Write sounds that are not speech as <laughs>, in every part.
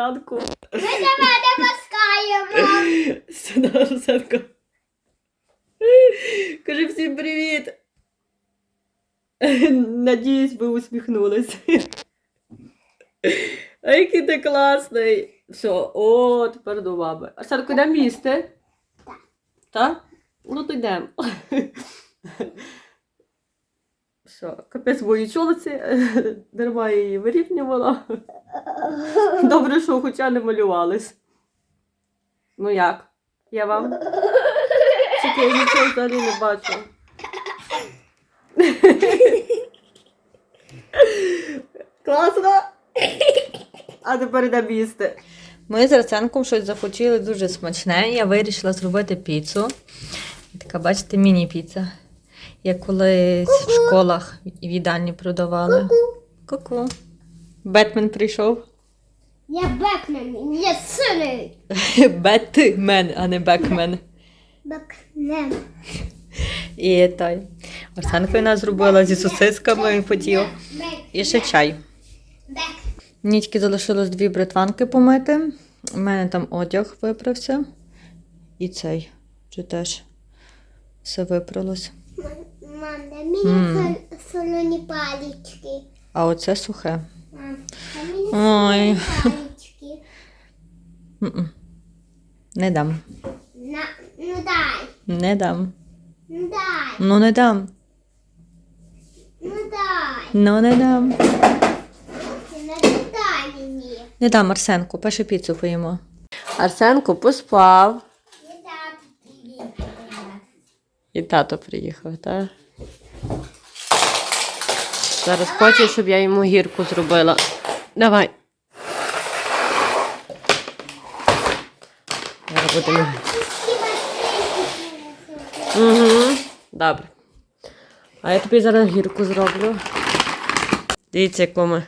Арсенку. Ми тебе не пускаємо. <laughs> Сюди, Арсенко. Кажи всім привіт. <laughs> Надіюсь, ви усміхнулись. <laughs> А який ти класний. Все, о, тепер до мами. Арсенко, йдемо їсти? Так. Так? Ну то йдемо. Все, капець мої чолиці, дарма її вирівнювала. <laughs> Добре, що хоча не малювались. Ну як? Я вам? Чекай, я нічого взагалі не бачу. <laughs> Класно! А тепер йдемо їсти. Ми з Арсенком щось захотіли дуже смачне. Я вирішила зробити піцу. Така, бачите, міні-піца. Як колись в школах в їдальні продавали. Ку-ку. Бетмен прийшов. Я Бекмен, я сильний. <laughs> Бетмен, а не Бекмен. Бекмен. <laughs> І той. Арсенко вона зробила зі сосисками і хотів. І ще чай. Мені тільки залишилось дві бритванки помити. У мене там одяг виправся. І цей. Чи теж все випралось. Мам, мені солоні палички. А оце сухе. Мам, Ой. Не дам. На, ну дай, Не дам. ну дай, Ну не дам. ну дай. Ну не дам. Не дам Арсенку, перше піцу поїмо. Арсенко поспав. І тато приїхав, так? Зараз хоче, щоб я йому гірку зробила. Давай. Зараз будемо. Угу. Добре. А я тобі зараз гірку зроблю. Дивіться, яку ми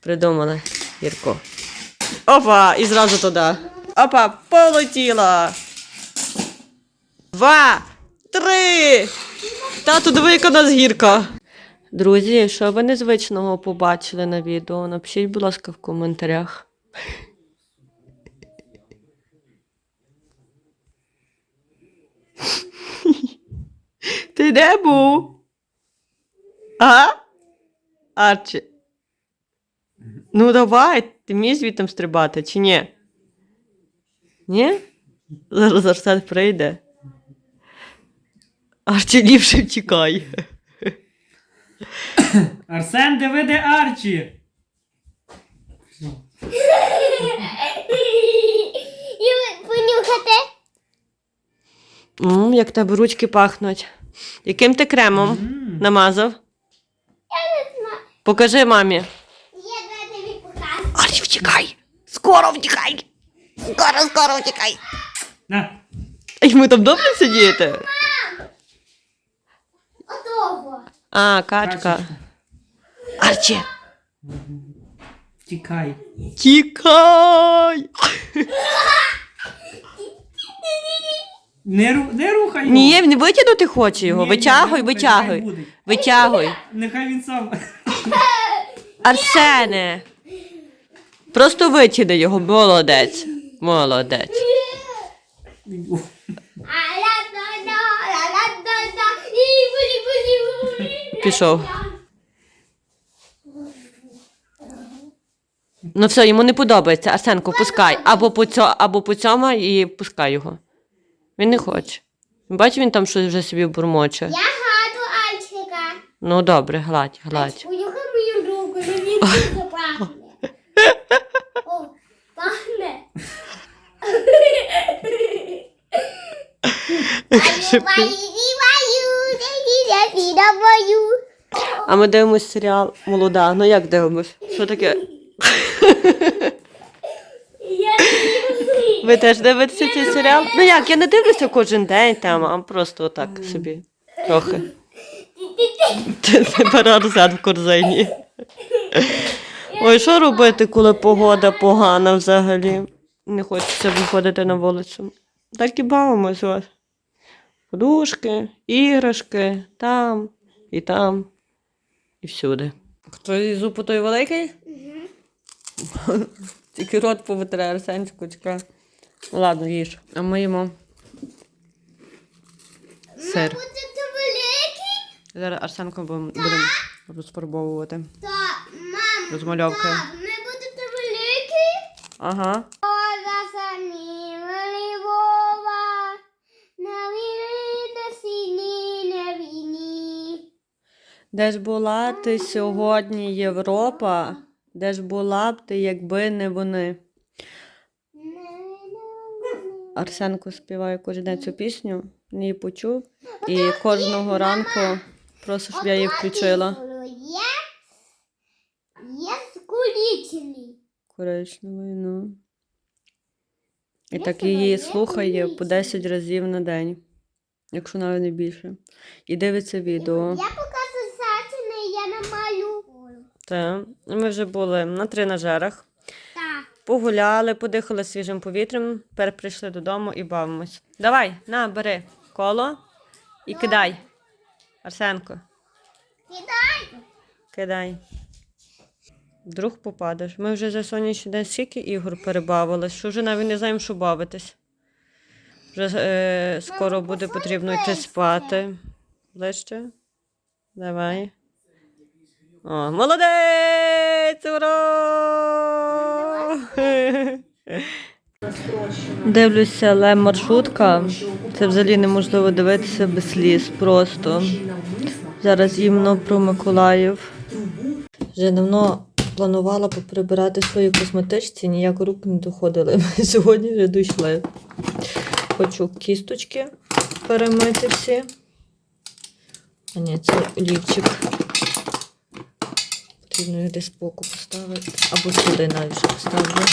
придумали гірку. Опа! І зразу туди. Опа, полетіла. Два, три. Тату, диви, яка у нас гірка. Друзі, що ви незвичного побачили на відео? Напишіть, будь ласка, в коментарях. <laughs> Ти де був? А? Арчі. Ну давай, ти вмієш звідти стрибати, чи ні? Ні? Зараз Арсен прийде. Арчі ліпше втікай. Арсен, диви, де Арчі. Понюхати. М, як в тебе ручки пахнуть. Яким ти кремом М. намазав? Я не знаю. Покажи мамі. Я дай тобі покажу. Арчі, втікай! Скоро втікай! Скоро, скоро втікай! На. Ай, ми там добре сидіти? А, качка. Арчі! Тікай. Тікай! Не, ру... не рухай його. Ні, не витягнути хоче його. Ні, ні, Витягуй, не рухай, витягуй. нехай буде. Витягуй. Нехай він сам. Арсене! Просто витягни його, молодець. Молодець. І Пішов. Ну все, йому не подобається. Арсенко, пускай. Або по, цьо, або по цьому і пускай його. Він не хоче. Бач, він там щось вже собі бурмоче. Я гаду Альчика. Ну добре, гладь, гладь. Понюхай мою руку, мені дуже пахне. О, пахне. <laughs> А ми дивимось серіал Молода. Ну як дивимось? Що таке? Ви теж дивитеся цей серіал? Ну як, я не дивлюся кожен день там, а просто отак собі. Трохи. Тепер в корзині. Ой, що робити, коли погода погана взагалі? Не хочеться виходити на вулицю. Так і бавимось вас. Подушки, іграшки, там і там, і всюди. Хто зуб той великий? Тільки рот повитре Арсенчику, чекай. Ладно, їж. А ми їмо сир. Буде це великий? Зараз Арсенко будемо будемо розфарбовувати. Та, мам, Розмальовки. так, ми будете великий? Ага. Де ж була ти сьогодні, Європа? Де ж була б ти, якби не вони? Арсенко співає кожен день цю пісню, не її почув. І кожного ранку просить, щоб я її включила. Є, скулічний. Ну. І так її слухає по 10 разів на день, якщо навіть не більше. І дивиться відео. Я покажу сатини, я намалюю. Та. Ми вже були на тренажерах, Так. погуляли, подихали свіжим повітрям, тепер прийшли додому і бавимось. Давай, на, бери коло і кидай. Арсенко, Кидай. кидай. Вдруг попадеш. Ми вже за сьогоднішній день стільки ігор перебавили, що вже навіть не знаємо, що бавитись. Вже е, скоро буде потрібно йти спати. Ближче. Давай. О, молодець! Ура! Дивлюся, але маршрутка. Це взагалі неможливо дивитися без сліз. Просто. Зараз іменно про Миколаїв. Вже давно планувала поприбирати свої косметичці, ніяк рук не доходили. <laughs> Сьогодні вже дійшли. Хочу кісточки перемити всі. А ні, це олівчик. Потрібно їх десь боку поставити. Або сюди навіть поставлю.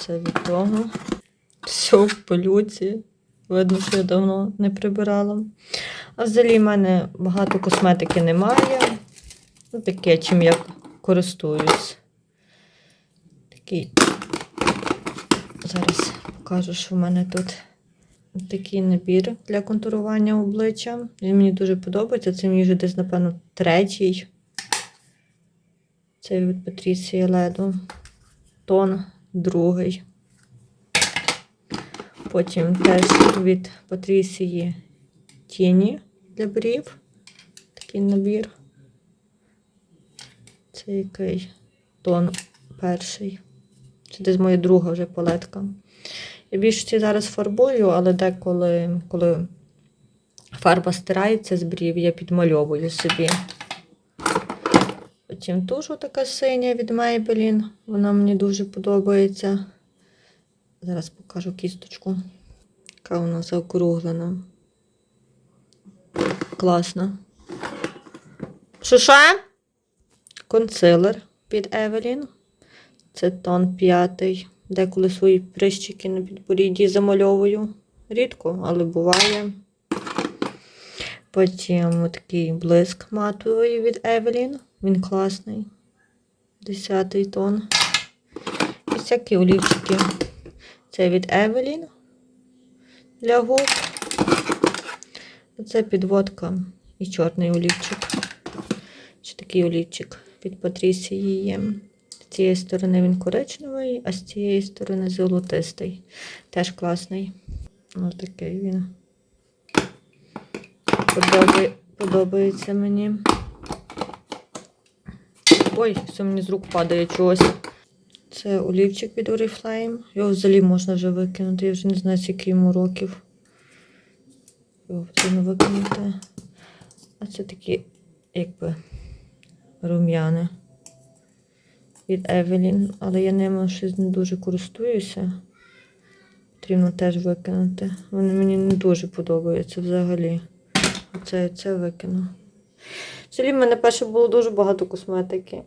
Це, від того. Все в пилюці. Видно, що я давно не прибирала. А взагалі в мене багато косметики немає. Ну, таке, чим я користуюсь. Такий. Зараз покажу, що в мене тут такий набір для контурування обличчя. Він мені дуже подобається. Це мій вже десь, напевно, третій. Це від Патрісії Леду. Тон другий. Потім теж від Патрісії тіні для брів. Такий набір. Це який тон перший. Це десь моя друга вже палетка. Я більшості зараз фарбую, але деколи, коли фарба стирається з брів, я підмальовую собі. Потім туш така синя від Maybelline. Вона мені дуже подобається. Зараз покажу кісточку. Яка вона заокруглена. Класно. Що ще? Консилер від Evelyn. Це тон п'ятий. Деколи свої прищики на підборідді замальовую. Рідко, але буває. Потім такий блиск матовий від Evelyn. Він класний. Десятий тон. І всякі олівчики. Це від Evelyn для губ. Це підводка і чорний олівчик. Ще такий олівчик від Патрісії є. Цієї сторони він коричневий, а з цієї сторони золотистий. Теж класний. Ось такий він. Подобає, подобається мені. Ой, все мені з рук падає чогось. Це олівчик від Oriflame. Його взагалі можна вже викинути. Я вже не знаю, скільки йому років. Його потрібно викинути. А це такі, якби, рум'яни від Evelyn. Але я ними щось не дуже користуюся. Потрібно теж викинути. Вони мені не дуже подобаються взагалі. Оце це викину. Взагалі в мене перше було дуже багато косметики.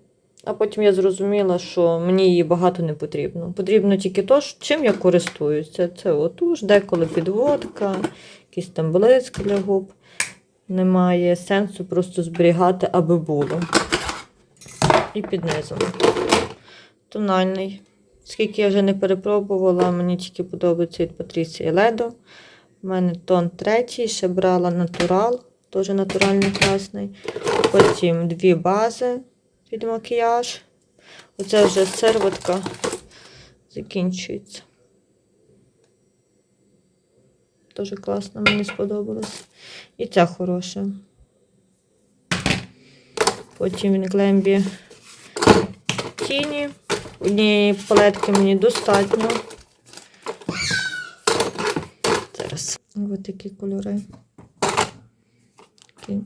А потім я зрозуміла, що мені її багато не потрібно. Потрібно тільки то, чим я користуюся. Це отуж, деколи підводка, якийсь там блиск для губ. Немає сенсу просто зберігати, аби було. І під низом. Тональний. Скільки я вже не перепробувала, мені тільки подобається від Патрісії Ледо. У мене тон третій, ще брала натурал, теж натуральний класний. Потім дві бази під макіяж. Оце вже сервотка закінчується. Дуже класно, мені сподобалось. І ця хороша. Потім він Глембі тіні. Однієї палетки мені достатньо. Зараз. Ось такі кольори. Такі.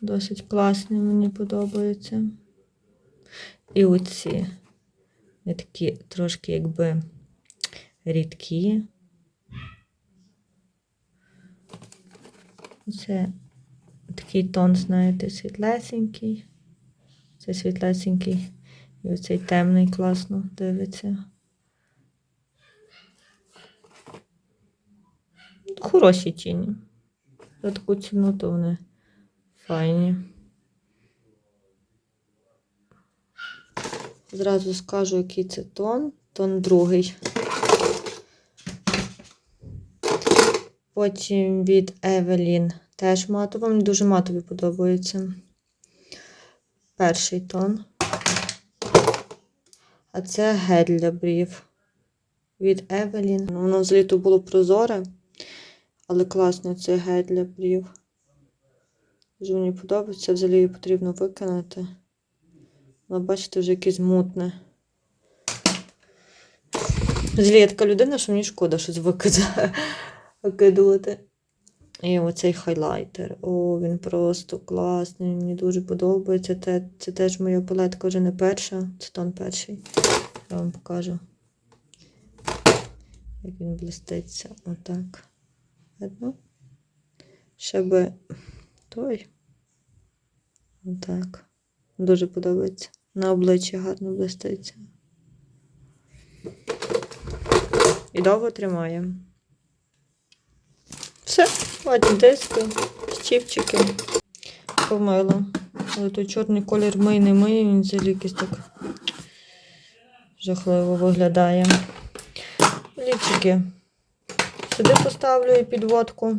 Досить класні, мені подобаються. І оці. Такі трошки якби рідкі. Це такий тон, знаєте, світлесенький. Це світлесенький. І оцей темний класно дивиться. Хороші тіні. За таку ціну, то вони файні. Зразу скажу, який це тон. Тон другий. Потім від Evelyn теж матова. Мені дуже матові подобаються. Перший тон. А це гель для брів від. Ну, Воно то було прозоре, але класно це гель для брів. Дуже мені подобається, взагалі її потрібно викинути. Але бачите, вже якесь мутне. Взагалі я така людина, що мені шкода щось викидати. <laughs> І оцей хайлайтер. О, він просто класний. Мені дуже подобається. Це, це теж моя палетка вже не перша. Це тон перший. Я вам покажу. Як він блиститься. Отак. Видно? Ще би той. Отак. Дуже подобається. На обличчі гарно блиститься. І довго тримає. Все, ладні диски, щіпчики. Помила. Але той чорний колір мий не миє, він взагалі якийсь так жахливо виглядає. Ліпчики. Сюди поставлю і підводку.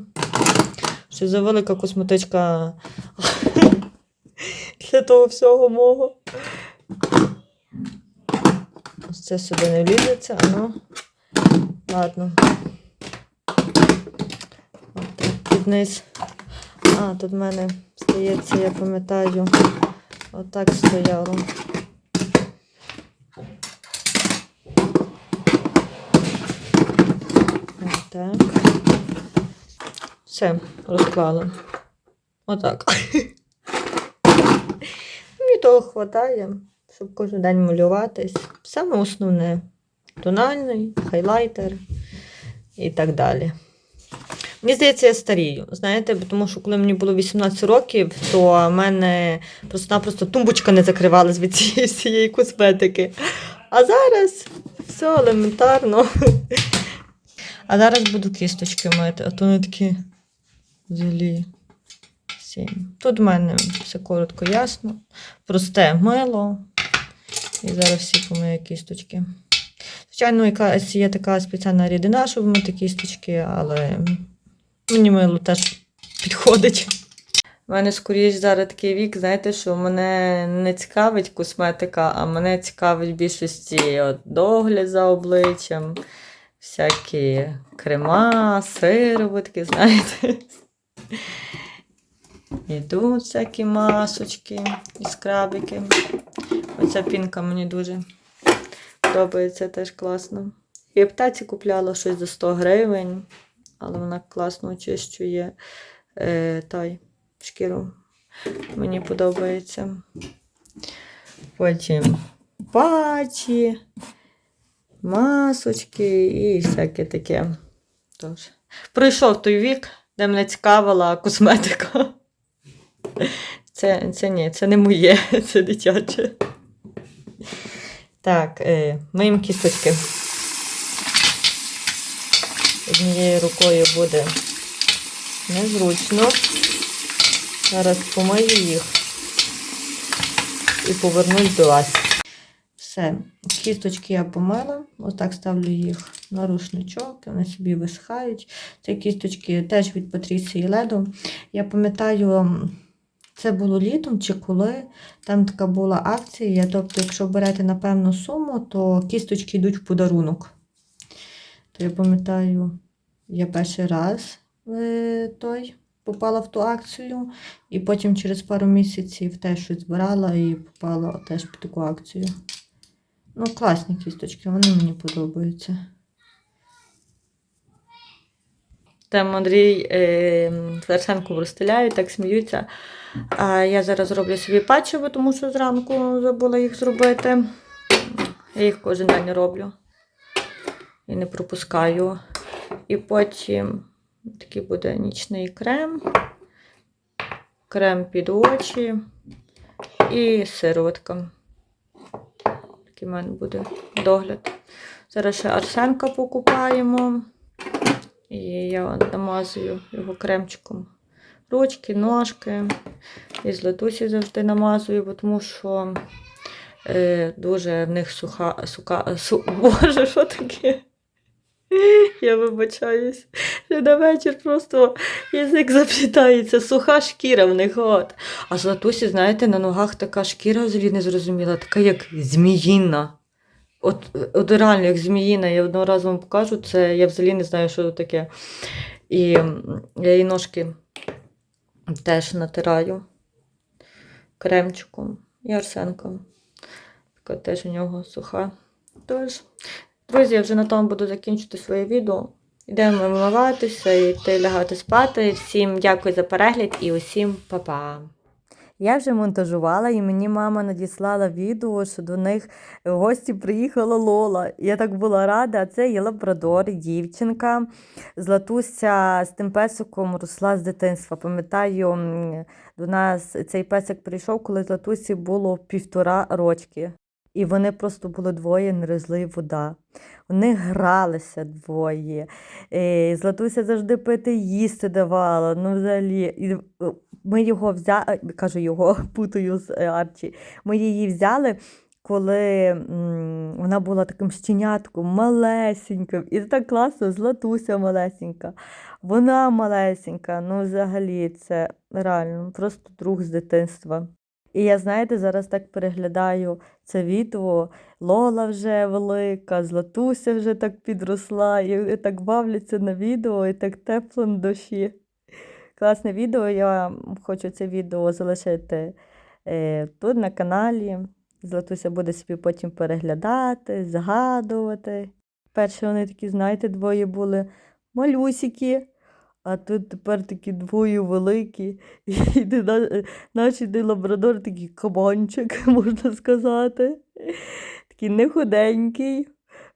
Ще за велика косметичка <laughs> для того всього мого. Ось це сюди не влізеться, а ну. Ладно. Отак під низ. А, тут в мене стається, я пам'ятаю, отак стояло. Отак. Все, розклала. Отак. Мені того вистачає, щоб кожен день малюватись. Саме основне тональний, хайлайтер і так далі. Мені здається, я старію. Знаєте, тому що коли мені було 18 років, то в мене просто-напросто тумбочка не закривалась від цієї <laughs> всієї косметики. А зараз все елементарно. А зараз буду кісточки мити, а то не такі взагалі. Тут в мене все коротко ясно. Просте мило. І зараз всі помию кісточки. Звичайно, якась є така спеціальна рідина, щоб мити кісточки, але мені мило теж підходить. У мене скоріш зараз такий вік, знаєте, що мене не цікавить косметика, а мене цікавить в більшості от, догляд за обличчям, всякі крема, сироватки, знаєте. І всякі масочки і скрабики. Оця пінка мені дуже подобається, теж класно. І в аптеці купляла щось за 100 гривень, але вона класно очищує е, той, шкіру. Мені подобається. Потім патчі, масочки і всяке таке. Тож, пройшов той вік, де мене цікавила косметика. Це, це ні, це не моє, це дитяче. Так, е, миємо кісточки. Однією рукою буде незручно. Зараз помию їх і повернусь до вас. Все, кісточки я помила. Ось так ставлю їх на рушничок, вони собі висихають. Це кісточки теж від Патрісії Ледо. Я пам'ятаю, Це було літом чи коли. Там така була акція. Тобто, якщо берете на певну суму, то кісточки йдуть в подарунок. То я пам'ятаю, я перший раз е, той попала в ту акцію, і потім через пару місяців теж щось збирала і попала теж під таку акцію. Ну, класні кісточки, вони мені подобаються. Там Андрій е, з Арсенком так сміються. А я зараз роблю собі печиво, тому що зранку забула їх зробити. Я їх кожен день роблю і не пропускаю. І потім такий буде нічний крем, крем під очі і сироватка. Такий в мене буде догляд. Зараз ще Арсенка покупаємо. І я намазую його кремчиком ручки, ножки. І з латусі завжди намазую, бо тому що е, дуже в них суха, сука, су, <laughs> боже, що таке? <laughs> Я вибачаюсь. На вечір просто язик заплітається, суха шкіра в них. От. А з латусі, знаєте, на ногах така шкіра взагалі не зрозуміла, така як зміїна. От, от реально, як зміїна, я одного разу вам покажу, це я взагалі не знаю, що це таке. І я її ножки теж натираю кремчиком і арсенком. Така теж у нього суха. Тож, друзі, я вже на тому буду закінчити своє відео. Йдемо вимиватися і йти лягати спати. Всім дякую за перегляд і усім па-па. Я вже монтажувала, і мені мама надіслала відео, що до них в гості приїхала Лола. Я так була рада. Це є лабрадор, дівчинка. Златуся з тим песиком росла з дитинства. Пам'ятаю, до нас цей песик прийшов, коли Златусі було півтора рочки. І вони просто були двоє, не розлив вода. Вони гралися двоє. Е, Златуся завжди пити їсти давала. Ну, взагалі. І е, ми його взяли, кажу його, <laughs> путаю з е, Арчі. Ми її взяли, коли вона була таким щенятком, малесеньким. І так класно, Златуся малесенька. Вона малесенька. Ну, взагалі, це реально просто друг з дитинства. І я, знаєте, зараз так переглядаю це відео. Лола вже велика, Златуся вже так підросла, і так бавляться на відео, і так тепло на душі. Класне відео. Я хочу це відео залишити е, тут на каналі. Златуся буде собі потім переглядати, згадувати. Перше вони такі, знаєте, двоє були малюсики, а тут тепер такі двоє великі. <laughs> І наш іде лабрадор такий кабанчик, <laughs> можна сказати. Такий не худенький.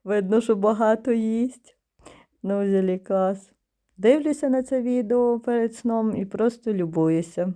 Видно, що багато їсть. Ну, взагалі клас. Дивлюся на це відео перед сном і просто любуюся.